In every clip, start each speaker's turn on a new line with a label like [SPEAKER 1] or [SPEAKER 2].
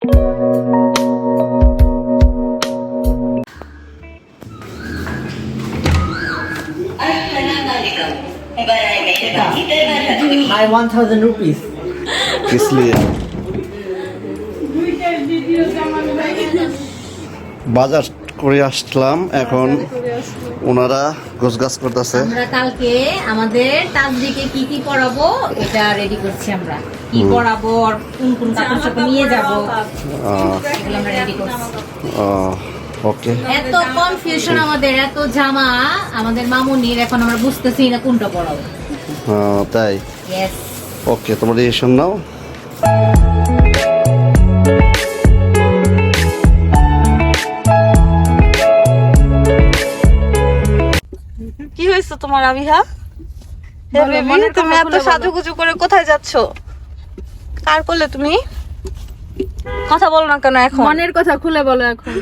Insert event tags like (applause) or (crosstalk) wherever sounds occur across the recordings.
[SPEAKER 1] I 1000 rupees.
[SPEAKER 2] इसलिए बाजार করে আসলাম। এখন ওনারা গোছগাছ করতেছে।
[SPEAKER 3] আমরা কালকে আমাদের তাজদিকে কি কি পড়াবো এটা রেডি করছি আমরা। কি পড়াবো আর কোন কোন কাপড় চোপড় নিয়ে যাব এগুলো আমরা রেডি করছি।
[SPEAKER 2] ওকে
[SPEAKER 3] এত কনফিউশন আমাদের এত জামা আমাদের মামুনির এখন আমরা বুঝতেছি না কোনটা পড়াবো
[SPEAKER 2] তাই? ওকে তোমার রিয়েকশন নাও।
[SPEAKER 4] তোমার আবিহা? বেবি তুমি এত। সাজুগুজু করে কোথায় যাচ্ছ? কার করলে তুমি? কথা বলো না কেন এখন?
[SPEAKER 5] মনের কথা খুলে বলো এখন।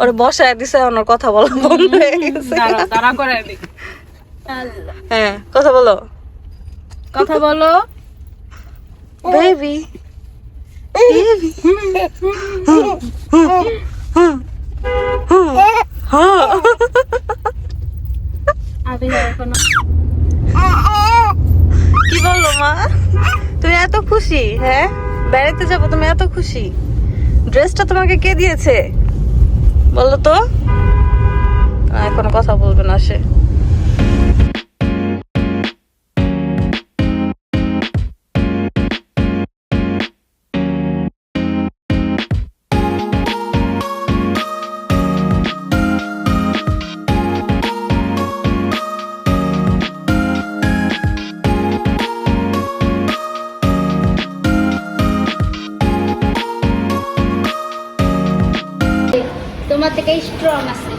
[SPEAKER 4] ওরে বসায় দিছে ওনার কথা বলা বন্ধ হয়ে গেছে।
[SPEAKER 5] দাঁড়া দাঁড়া করে দিই
[SPEAKER 4] হ্যাঁ কথা বলো।
[SPEAKER 5] কথা বলো।
[SPEAKER 4] বেবি কি বলল মা? তুমি এত খুশি হ্যাঁ? বেড়াতে যাব, তুমি এত খুশি। ড্রেসটা তোমাকে কে দিয়েছে? বলো তো? এখন কথা বলবে না সে।
[SPEAKER 3] থেকে স্ট্রং আছে।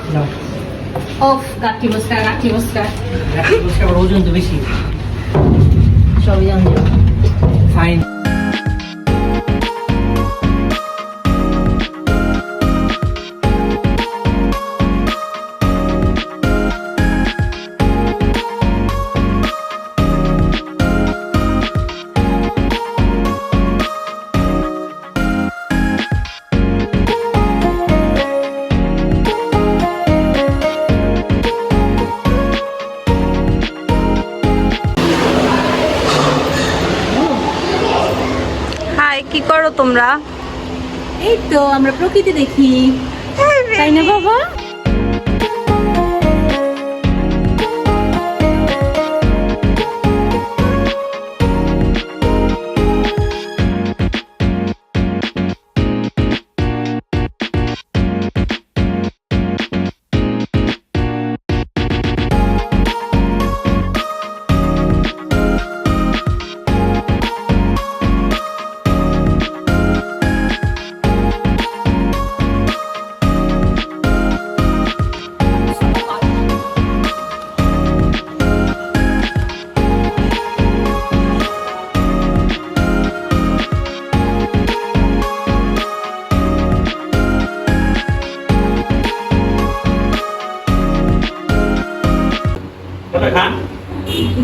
[SPEAKER 3] অফ কাঠি বস্কা কাঠি বস্কা
[SPEAKER 1] আবার ওজন তো বেশি।
[SPEAKER 3] সবই জানি
[SPEAKER 1] ফাইন
[SPEAKER 4] হাই কি করো তোমরা?
[SPEAKER 3] এই তো আমরা প্রকৃতি দেখি। তাই না বাবা?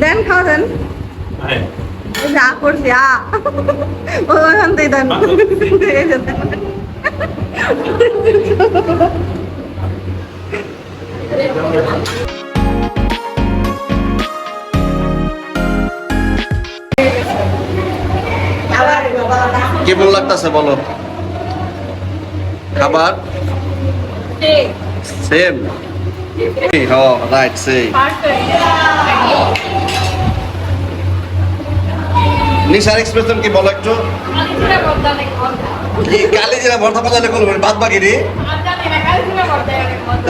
[SPEAKER 4] দেন খাওয়া দেন। যা করছি আ। ওখান থেকে দেন।
[SPEAKER 2] কেমন লাগতেছে বলো? খাবার? সেম হ্যাঁ রাইট সেই নিশার এক্সপ্রেশন কি বলো একটু? কি কালি জিরা ভর্তা পাতালে করব বাদ বাকি রে?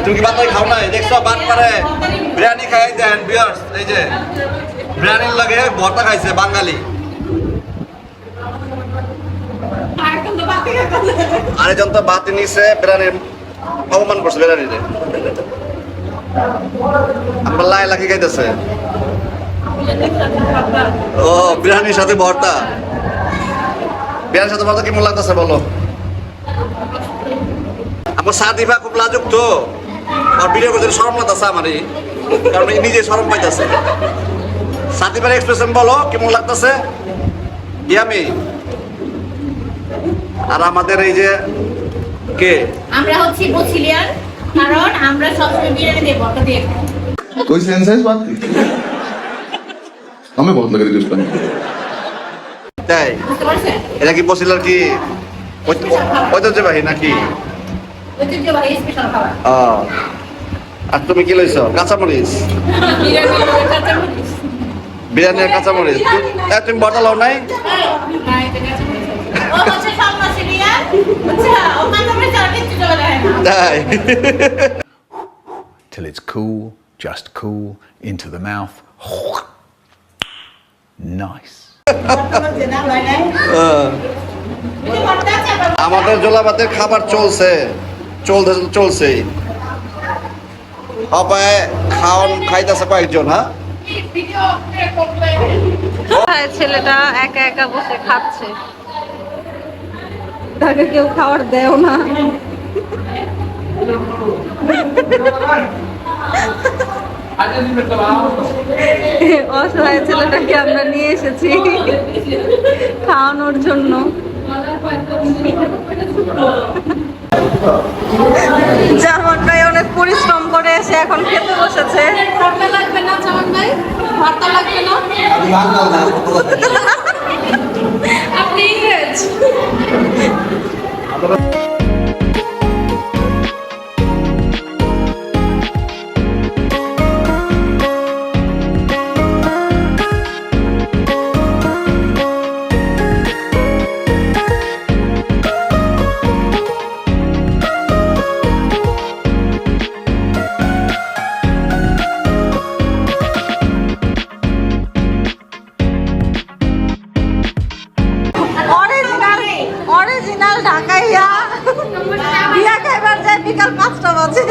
[SPEAKER 2] তুমি কি বাদ বাকি খাও নাই? দেখছ, বাদ পারে বিরিয়ানি খাই দেন বিয়ার্স এই যে। বিরিয়ানির লাগে ভর্তা খাইছে বাঙালি। আরেকজন তো বাতি নিছে, বিরিয়ানির অপমান করছে বিরিয়ানিতে। আমরা লাই লাখি খাইতেছে। ও বিরিয়ানির সাথে ভর্তা বিরিয়ানির সাথে ভর্তা কেমন লাগতেছে বলো আমার সাদিফা খুব লাজুক তো আর ভিডিও করতে শরম লাগতেছে আমারই কারণ এই নিজে শরম পাইতেছে সাদিফার এক্সপ্রেশন বলো কেমন লাগতেছে ইয়ামি আর আমাদের এই যে কে
[SPEAKER 3] আমরা হচ্ছি বছিলিয়ান কারণ আমরা সবসময় বিরিয়ানি দিয়ে বটা দিয়ে খাই
[SPEAKER 6] कोई सेंस है इस बात की हमें बहुत लग रही थी उस टाइम
[SPEAKER 2] তাই
[SPEAKER 3] বুঝতে পারছেন
[SPEAKER 2] এটা কি বসিলার কি ঐত- ঐতিহ্যবাহী নাকি
[SPEAKER 3] ঐতিহ্যবাহী স্পেশাল খাবার
[SPEAKER 2] ও আর তুমি কি লইছো কাঁচামরিচ
[SPEAKER 3] বিরিয়ানি কাঁচামরিচ
[SPEAKER 2] বিরিয়ানি আর কাঁচামরিচ এ, তুমি বটা লাও নাই
[SPEAKER 3] ও হচ্ছে সব বছিলিয়ান আচ্ছা ও কাঁচামরিচ আর কিচ্ছু চলে যায় না
[SPEAKER 2] তাই
[SPEAKER 7] till it's cool, just cool, into the mouth. Nice. (laughs)
[SPEAKER 2] আমাদের জোলাবাতের খাবার চলছে। চলতে চলছেই অপায় খাওয়ান খাইতেছে কয়েকজন হ্যাঁ?
[SPEAKER 4] ছেলেটা একা একা বসে খাচ্ছে। তাকে কেউ খাবার দেও না। (laughs) (laughs) অসহায় ছেলেটাকে আমরা নিয়ে এসেছি খাওয়ানোর জন্য। জার্মান ভাই অনেক পরিশ্রম করে এসে এখন খেতে বসেছে।
[SPEAKER 5] লাগবে না চামান ভাই? ভর্তা লাগবে না। আপনি ইংরেজ?
[SPEAKER 4] বিয়া খাইবার যায় বিকাল পাঁচটা বাজে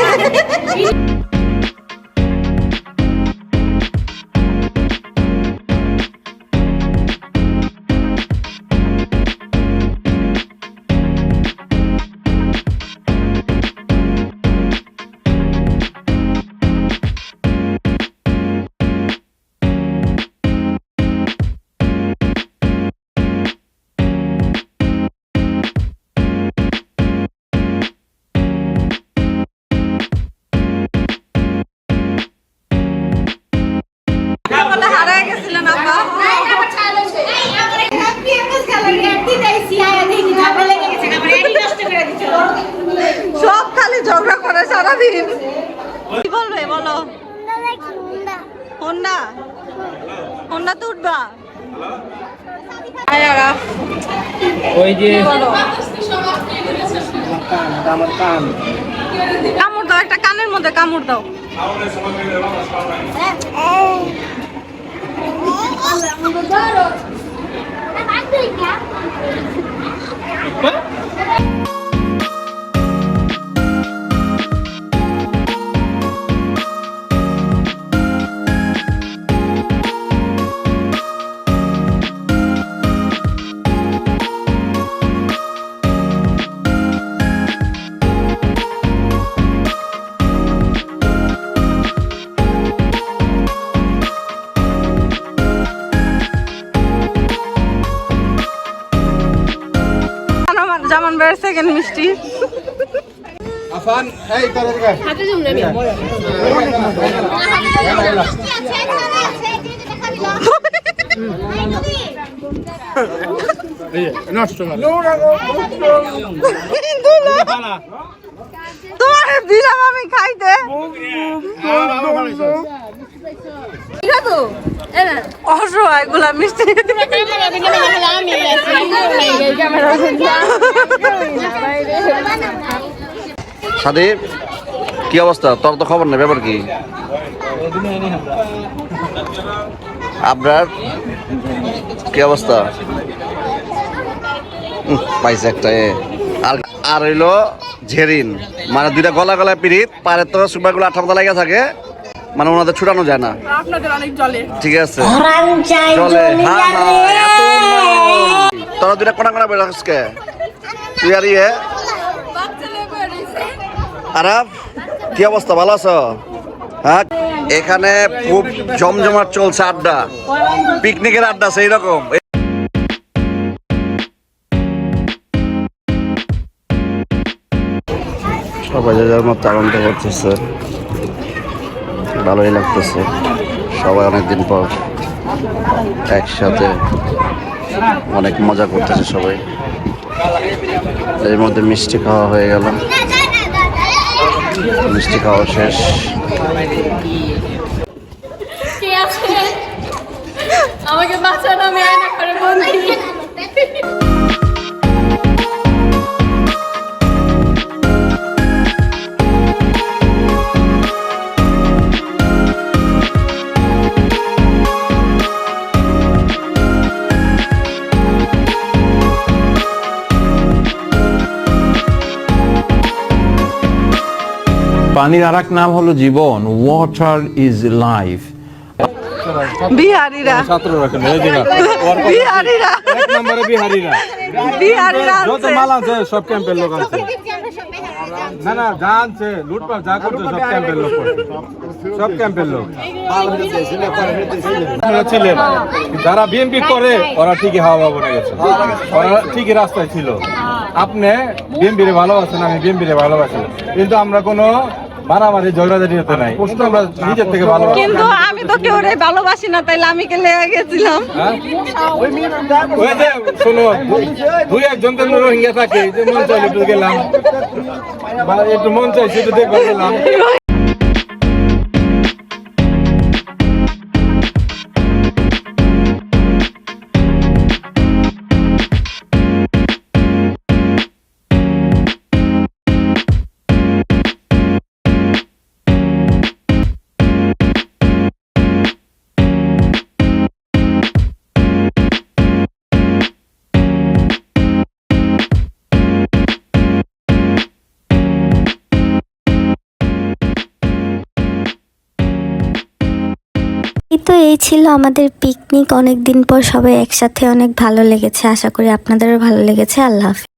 [SPEAKER 4] সব খালি ঝগড়া করে সারাদিন কি বলবে বলো হোন্ডা হোন্ডা তো উঠবা
[SPEAKER 1] ওই যে
[SPEAKER 4] কামড় দাও একটা কানের মধ্যে কামড় দাও মিষ্টি
[SPEAKER 5] হাতে জমলে নি
[SPEAKER 4] তোমার দিলাম আমি খাইতে। ঠিক আছে অসহায়গুলা মিষ্টি।
[SPEAKER 2] কি অবস্থা? তোর তো খবর নেই, ব্যাপার কি? আপনার কি অবস্থা? পাইছে একটা আর আর হইল ঝেরিন। মানে দুইটা গলা গলায় পিড়িত পারে তো সুপারগুলো আঠা পাতা লাগে থাকে। মানে ওনাদের ছুটানো যায় না।
[SPEAKER 5] আপনাদের অনেক জলে।
[SPEAKER 2] ঠিক আছে। চলে হ্যাঁ হ্যাঁ এত তোরা দুইটা কোনা কোনা বেড়ে আজকে তুই আর ইয়ে? আরাফ কি অবস্থা? ভালো আছো? হ্যাঁ এখানে খুব জমজমাট চলছে আড্ডা। পিকনিকের আড্ডা সেই রকম সবাই যার মতো আনন্দ করতেছে। ভালোই লাগতেছে। সবাই অনেকদিন পর একসাথে অনেক মজা করতেছে সবাই। এর মধ্যে মিষ্টি খাওয়া হয়ে গেল। মিষ্টি খাওয়া শেষ।
[SPEAKER 5] আমাকে বাঁচান আয়না করে বন্দি।
[SPEAKER 8] পানির আর এক নাম হলো জীবন ওয়াটার ইজ লাইফ
[SPEAKER 4] বিহারিরা। বিহারিরা।
[SPEAKER 1] এক নম্বরে বিহারিরা।
[SPEAKER 4] বিহারিরা
[SPEAKER 1] যত মাল আছে সব ক্যাম্পের লোক আছে। না না যা লুটপাট যা করছে সব ক্যাম্পের লোক সব ক্যাম্পের লোক। ছিলেন যারা বিএনপি করে ওরা ঠিকই হাওয়া বাবু গেছে। ওরা ঠিকই রাস্তায় ছিল। আপনি বিএনপি রে ভালোবাসেন আমি বিএনপি রে ভালোবাসি। কিন্তু আমরা কোনো মারামারি ঝগড়াঝাটি হতে নাই প্রশ্ন আমরা নিজের থেকে ভালো
[SPEAKER 4] কিন্তু আমি তো কেউ ভালোবাসি না তাইলে আমি কে লেগে গেছিলাম?
[SPEAKER 1] হ্যাঁ? ওই যে শোনো দুই একজন তো রোহিঙ্গা থাকে যে মন চাইলে একটু গেলাম। বা একটু মন চাইছে একটু দেখবার গেলাম।
[SPEAKER 9] এই তো এই ছিল আমাদের পিকনিক অনেক দিন পর সবাই একসাথে অনেক ভালো লেগেছে। আশা করি আপনাদেরও ভালো লেগেছে। আল্লাহ হাফিজ।